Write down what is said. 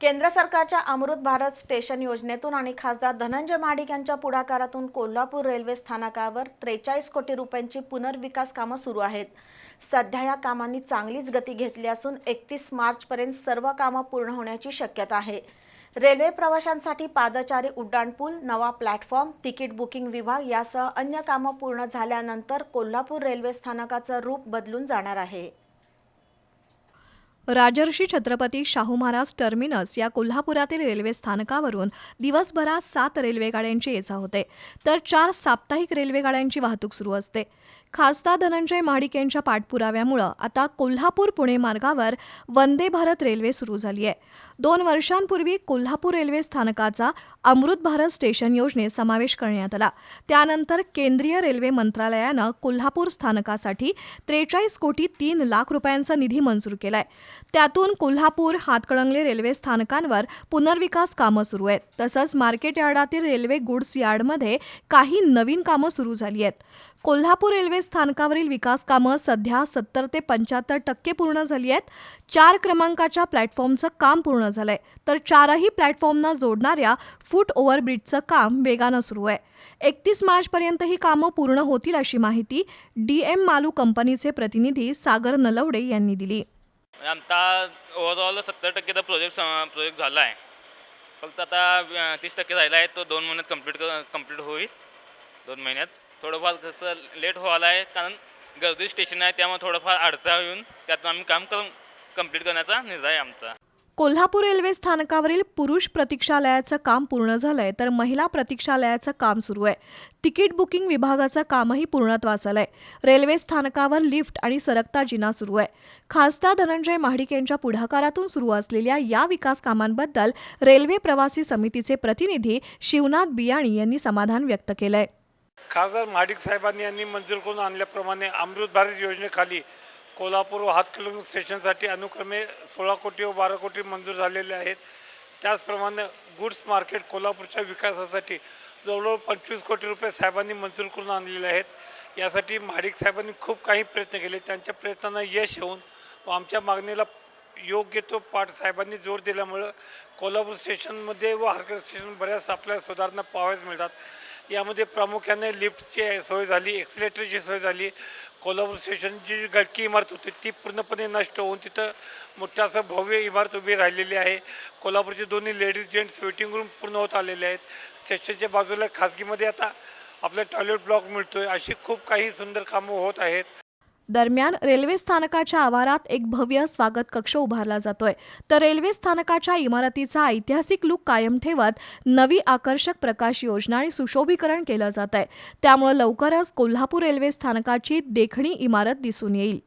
केंद्र सरकारच्या अमृत भारत स्टेशन योजनेतून आणि खासदार धनंजय महाडिक यांच्या पुढाकारातून कोल्हापूर रेल्वे स्थानकावर त्रेचाळीस कोटी रुपयांची पुनर्विकास कामं सुरू आहेत. सध्या या कामांनी चांगलीच गती घेतली असून एकतीस मार्चपर्यंत सर्व कामं पूर्ण होण्याची शक्यता आहे. रेल्वे प्रवाशांसाठी पादचारी उड्डाणपूल नवा प्लॅटफॉर्म तिकीट बुकिंग विभाग यासह अन्य कामं पूर्ण झाल्यानंतर कोल्हापूर रेल्वे स्थानकाचं रूप बदलून जाणार आहे. राजर्षी छत्रपती शाहू महाराज टर्मिनस या कोल्हापुरातील रेल्वे स्थानकावरून दिवसभरात सात रेल्वेगाड्यांची ये जा होते. तर चार साप्ताहिक रेल्वेगाड्यांची वाहतूक सुरू असते. खासदार धनंजय महाडिक यांच्या पाठपुराव्यामुळं आता कोल्हापूर पुणे मार्गावर वंदे भारत रेल्वे सुरू झाली आहे. दोन वर्षांपूर्वी कोल्हापूर रेल्वे स्थानकाचा अमृत भारत स्टेशन योजनेत समावेश करण्यात आला. त्यानंतर केंद्रीय रेल्वे मंत्रालयानं कोल्हापूर स्थानकासाठी त्रेचाळीस कोटी तीन लाख रुपयांचा निधी मंजूर केलाय. त्यातून कोल्हापूर हातकणंगले रेल्वे स्थानकांवर पुनर्विकास कामं सुरू आहेत. तसंच मार्केट यार्डातील रेल्वे गुड्स यार्डमध्ये काही नवीन कामं सुरू झाली आहेत. कोल्हापूर रेल्वे स्थानकावरील विकास कामं सध्या सत्तर ते पंच्याहत्तर टक्के पूर्ण झाली आहेत. चार क्रमांकाच्या प्लॅटफॉर्मचं काम पूर्ण झालंय. तर चारही प्लॅटफॉर्मना जोडणाऱ्या फूट ओव्हरब्रिजचं काम वेगानं सुरू आहे. एकतीस मार्चपर्यंत ही कामं पूर्ण होतील अशी माहिती डी एम मालू कंपनीचे प्रतिनिधी सागर नलवडे यांनी दिली. म्हणजे आमचा ओव्हरऑल सत्तर टक्केचा प्रोजेक्ट प्रोजेक्ट झाला आहे. फक्त आता तीस टक्के राहिला आहे तो दोन महिन्यात कंप्लीट कंप्लीट होईल. दोन महिन्यात. थोडंफार कसं लेट व्हायला आहे कारण गर्दी स्टेशन आहे त्यामुळे थोडंफार अडचण येऊन त्यातून आम्ही काम करून कंप्लीट करण्याचा निर्णय आहे आमचा. कोल्हापूर रेल्वे स्थानकावरील पुरुष प्रतीक्षालयाचं काम पूर्ण झालंय तर महिला प्रतीक्षालयाचं काम सुरू आहे. तिकीट बुकिंग विभागाचं कामही पूर्णत्वास आलंय. रेल्वे स्थानकावर लिफ्ट आणि सरकता जिना सुरू आहे. खासदार धनंजय महाडिक यांच्या पुढाकारातून सुरू असलेल्या या विकास कामांबद्दल रेल्वे प्रवासी समितीचे प्रतिनिधी शिवनाथ बियाणी यांनी समाधान व्यक्त केलंय. खासदार महाडिक साहेबांनी यांनी मंजूर करून आणल्याप्रमाणे अमृत भारत योजनेखाली कोल्हापूर व हातकणंगले स्टेशनसाठी अनुक्रमे सोळा कोटी व बारा कोटी मंजूर झालेले आहेत. त्याचप्रमाणे गुड्स मार्केट कोल्हापूरच्या विकासासाठी जवळजवळ पंचवीस कोटी रुपये साहेबांनी मंजूर करून आणलेले आहेत. यासाठी महाडिक साहेबांनी खूप काही प्रयत्न केले. त्यांच्या प्रयत्नांना यश येऊन व आमच्या मागणीला योग्य तो पाठ साहेबांनी जोर दिल्यामुळं कोल्हापूर स्टेशनमध्ये व हारकर स्टेशन बऱ्याच आपल्याला सुधारणा पाहाव्यास मिळतात. यामध्ये प्रामुख्याने लिफ्टची सोय झाली एक्सिलेटरची सोय झाली कोल्हापूर स्टेशनची जी गडकी इमारत होती ती पूर्णपणे नष्ट होऊन तिथं मोठं असं भव्य इमारत उभी राहिलेली आहे. कोल्हापूरचे दोन्ही लेडीज जेंट्स वेटिंग रूम पूर्ण होत आलेले आहेत. स्टेशनच्या बाजूला खाजगीमध्ये आता आपलं टॉयलेट ब्लॉक मिळतो आहे अशी खूप काही सुंदर कामं होत आहेत. दरम्यान रेल्वे स्थानकाच्या आवारात एक भव्य स्वागत कक्ष उभारला जातोय. तर रेल्वे स्थानकाच्या इमारतीचा ऐतिहासिक लूक कायम ठेवत नवी आकर्षक प्रकाश योजना आणि सुशोभीकरण केलं जात आहे त्यामुळे लवकरच कोल्हापूर रेल्वे स्थानकाची देखणी इमारत दिसून येईल.